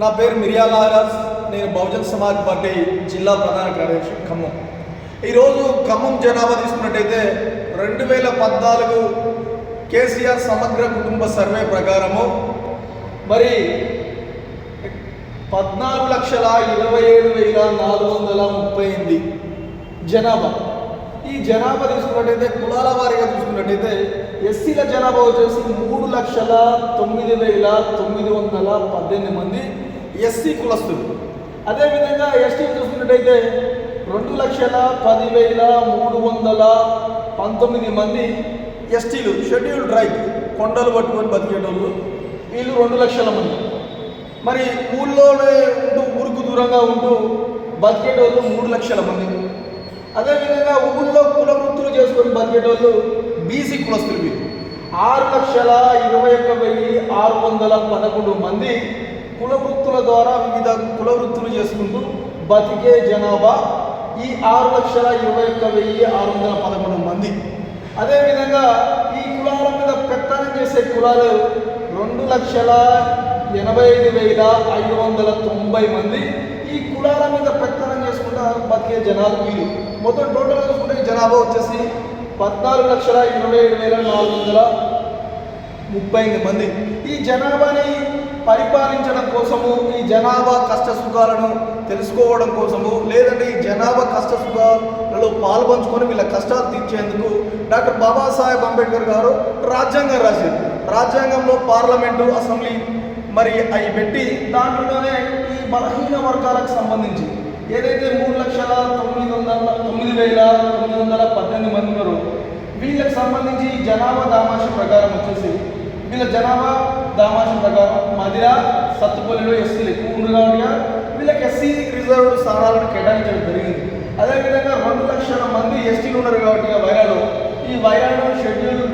నా పేరు మిరియాల మహారాజ్ నేను బహుజన్ సమాజ్ పార్టీ జిల్లా ప్రధాన కార్యదర్శి ఖమ్మం. ఈరోజు ఖమ్మం జనాభా తీసుకున్నట్టయితే రెండు వేల పద్నాలుగు కేసీఆర్ సమగ్ర కుటుంబ సర్వే ప్రకారము మరి పద్నాలుగు లక్షల ఇరవై ఏడు వేల నాలుగు వందల ముప్పై ఎనిమిది జనాభా. ఈ జనాభా తీసుకున్నట్టయితే కులాల వారీగా చూసుకున్నట్టయితే ఎస్సీల జనాభా వచ్చేసి మూడు లక్షల తొమ్మిది వేల తొమ్మిది వందల పద్దెనిమిది మంది ఎస్సీ కులస్తులు. అదేవిధంగా ఎస్టీ చూసుకున్నట్టయితే రెండు లక్షల పదివేల మూడు వందల పంతొమ్మిది మంది ఎస్టీలు షెడ్యూల్డ్ ట్రైబ్ కొండలు పట్టుకొని బతికేటోళ్ళు వీళ్ళు రెండు లక్షల మంది. మరి ఊళ్ళోనే ఉంటూ ఊరుకు దూరంగా ఉంటూ బతికేటోళ్ళు మూడు లక్షల మంది. అదేవిధంగా ఊళ్ళో కుల వృత్తులు చేసుకొని బతికేటోళ్ళు బీసీ కులస్తులు మీరు ఆరు లక్షల ఇరవై ఒక్క వెయ్యి ఆరు వందల పదకొండు మంది కుల వృత్తుల ద్వారా వివిధ కుల వృత్తులు చేసుకుంటూ బతికే జనాభా ఈ ఆరు లక్షల ఇరవై ఒక్క వెయ్యి ఆరు వందల పదకొండు మంది. అదేవిధంగా ఈ కులాల మీద పెత్తనం చేసే కులాలు రెండు లక్షల ఎనభై ఐదు వేల ఐదు వందల తొంభై మంది ఈ కులాల మీద పెత్తనం చేసుకుంటా బతికే జనాలు వీరు మొత్తం టోటల్ చూసుకుంటే ఈ జనాభా వచ్చేసి పద్నాలుగు లక్షల ఇరవై ఏడు వేల నాలుగు వందల ముప్పై ఎనిమిది మంది. ఈ జనాభాని పరిపాలించడం కోసము ఈ జనాభా కష్ట సుఖాలను తెలుసుకోవడం కోసము లేదంటే ఈ జనాభా కష్ట సుఖాలలో పాల్పంచుకొని వీళ్ళ కష్టాలు తీర్చేందుకు డాక్టర్ బాబాసాహెబ్ అంబేద్కర్ గారు రాజ్యాంగం రాశారు. రాజ్యాంగంలో పార్లమెంటు అసెంబ్లీ మరి అవి పెట్టి దాంట్లోనే ఈ బలహీన వర్గాలకు సంబంధించి ఏదైతే మూడు లక్షల తొమ్మిది వందల తొమ్మిది వేల తొమ్మిది వందల పద్దెనిమిది మంది ఉన్నారో వీళ్ళకి సంబంధించి ఈ జనాభా దామాష ప్రకారం వచ్చేసి వీళ్ళ జనాభా దామాష ప్రకారం మదిర సత్తుపల్లిలో ఎస్సీలు ఎక్కువ ఉంది కాబట్టి వీళ్ళకి ఎస్సీ రిజర్వ్డ్ స్థానాలను కేటాయించడం జరిగింది. అదేవిధంగా రెండు లక్షల మంది ఎస్టీలు ఉన్నారు కాబట్టి వైరాలో ఈ వైరాలో షెడ్యూల్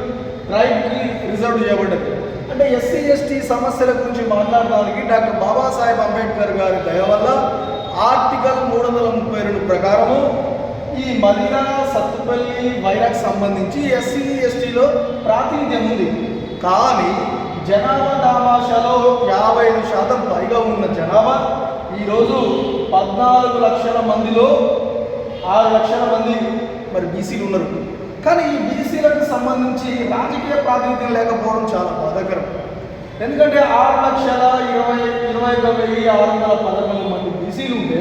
రైట్కి రిజర్వ్ చేయబడ్డది. అంటే ఎస్సీ ఎస్టీ సమస్యల గురించి మాట్లాడడానికి డాక్టర్ బాబాసాహెబ్ అంబేద్కర్ గారి దయ వల్ల ఆర్టికల్ మూడు వందల ముప్పై రెండు ప్రకారము ఈ మదీనా సత్తుపల్లి వైరాక్ సంబంధించి ఎస్సీ ఎస్టీలో ప్రాతినిధ్యం ఉంది. కానీ జనాభా దామాషాలో యాభై ఐదు శాతం పైగా ఉన్న జనాభా ఈరోజు పద్నాలుగు లక్షల మందిలో ఆరు లక్షల మంది మరి బీసీలు ఉన్నారు. కానీ ఈ బీసీలకు సంబంధించి రాజకీయ ప్రాతినిధ్యం లేకపోవడం చాలా బాధాకరం. ఎందుకంటే ఆరు లక్షల ఇరవై ఇరవై ఒక వెయ్యి ఆరు వందల పదకొండు మంది బీసీలు ఉంటే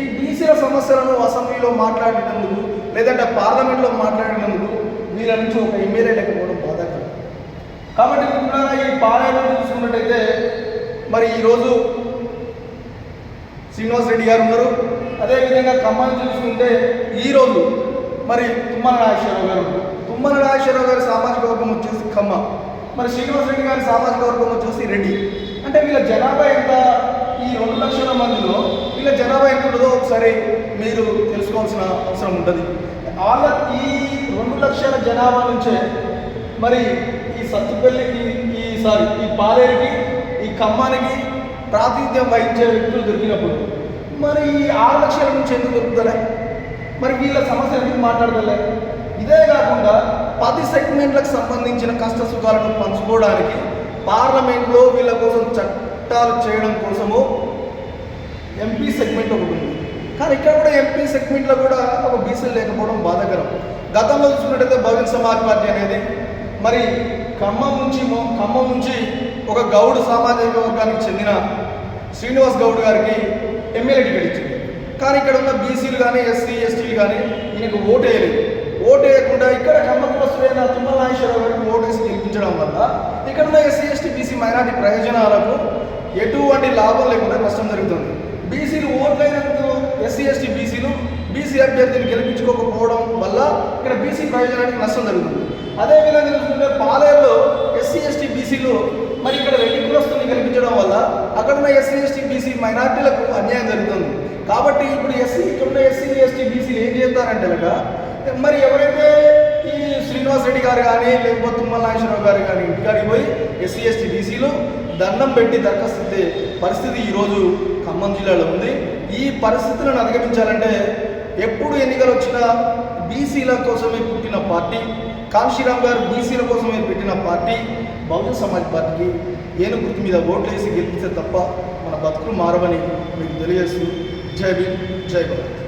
ఈ బీసీల సమస్యలను అసెంబ్లీలో మాట్లాడినందుకు లేదంటే పార్లమెంట్లో మాట్లాడినందుకు వీళ్ళ నుంచి ఒక ఎమ్మెల్యే లేకపోవడం బాధాకరం. కాబట్టి మిత్రులారా ఈ పాలనలో చూసుకున్నట్టయితే మరి ఈరోజు శ్రీనివాస్ రెడ్డి గారు ఉన్నారు. అదేవిధంగా ఖమ్మం చూసుకుంటే ఈరోజు మరి తుమ్మల నాగేశ్వరరావు గారు. తుమ్మల నాగేశ్వరరావు గారి సామాజిక వర్గం వచ్చేసి ఖమ్మ. మరి శ్రీనివాస్ రెడ్డి గారి సామాజిక వర్గం వచ్చేసి రెడ్డి. అంటే వీళ్ళ జనాభా ఎంత ఈ రెండు లక్షల మందిలో వీళ్ళ జనాభా ఎంత ఉంటుందో ఒకసారి మీరు తెలుసుకోవాల్సిన అవసరం ఉంటుంది. వాళ్ళ ఈ రెండు లక్షల జనాభా నుంచే మరి ఈ సత్తుపల్లికి ఈ సారీ ఈ పాలేరుకి ఈ ఖమ్మానికి ప్రాతినిధ్యం వహించే వ్యక్తులు దొరికినప్పుడు మరి ఈ ఆరు లక్షల నుంచి ఎందుకు దొరుకుతలే? మరి వీళ్ళ సమస్య ఎందుకు మాట్లాడగలే ఇదే కాకుండా పది సెగ్మెంట్లకు సంబంధించిన కష్ట సుఖాలను పంచుకోవడానికి పార్లమెంట్లో వీళ్ళ కోసం చట్టాలు చేయడం కోసము ఎంపీ సెగ్మెంట్ ఒకటి ఉంది. కానీ ఇక్కడ కూడా ఎంపీ సెగ్మెంట్లో కూడా ఒక బీసీలు లేకపోవడం బాధాకరం. గతంలో చూసినట్టయితే భవిన్ సమాజ్ పార్టీ అనేది మరి ఖమ్మం నుంచి ఖమ్మం నుంచి ఒక గౌడ్ సామాజిక వర్గానికి చెందిన శ్రీనివాస్ గౌడ్ గారికి ఎమ్మెల్యే టికెట్ ఇచ్చింది. కానీ ఇక్కడ ఉన్న బీసీలు కానీ ఎస్సీ ఎస్టీలు కానీ ఈయనకు ఓటు వేయలేదు. ఓటు వేయకుండా ఇక్కడ ఖమ్మం వస్తున్న తుమ్మల నాగేశ్వరరావు గారికి ఓటు వేసి గెలిపించడం వల్ల ఇక్కడ ఉన్న ఎస్సీ ఎస్టీ బీసీ మైనార్టీ ప్రయోజనాలకు ఎటువంటి లాభం లేకుండా నష్టం జరుగుతుంది. బీసీలు ఓట్లైనందుకు ఎస్సీ ఎస్టీ బీసీలు బీసీ అభ్యర్థిని గెలిపించుకోకపోవడం వల్ల ఇక్కడ బీసీ ప్రయోజనానికి నష్టం జరుగుతుంది. అదేవిధంగా చూసుకుంటే పాలేరులో ఎస్సీ ఎస్టీ బీసీలు మరి ఇక్కడ రెడ్డి కులస్తుని గెలిపించడం వల్ల అక్కడ ఉన్న ఎస్సీ ఎస్టీ బీసీ మైనార్టీలకు అన్యాయం జరుగుతుంది. కాబట్టి ఇప్పుడు ఎస్సీ ఇక్కడ ఉన్న ఎస్సీ ఎస్టీ బీసీలు ఏం చేస్తారంటే కనుక మరి ఎవరైతే ఈ శ్రీనివాస్ రెడ్డి గారు కానీ లేకపోతే తుమ్మల నాగేశ్వరరావు గారు కానీ ఇంటికాడికి పోయి ఎస్సీ ఎస్టీ బీసీలు దండం పెట్టి దరఖాస్తు పరిస్థితి ఈరోజు ఖమ్మం జిల్లాలో ఉంది. ఈ పరిస్థితులను అధిగమించాలంటే ఎప్పుడు ఎన్నికలు వచ్చినా బీసీల కోసమే పుట్టిన పార్టీ కాంశీరామ్ గారు బీసీల కోసమే పెట్టిన పార్టీ బహుజన సమాజ్ పార్టీకి ఏను గుర్తు మీద ఓట్లు వేసి గెలిపిస్తే తప్ప మన బతుకులు మారవని మీకు తెలియజేస్తుంది Kevin Jacob.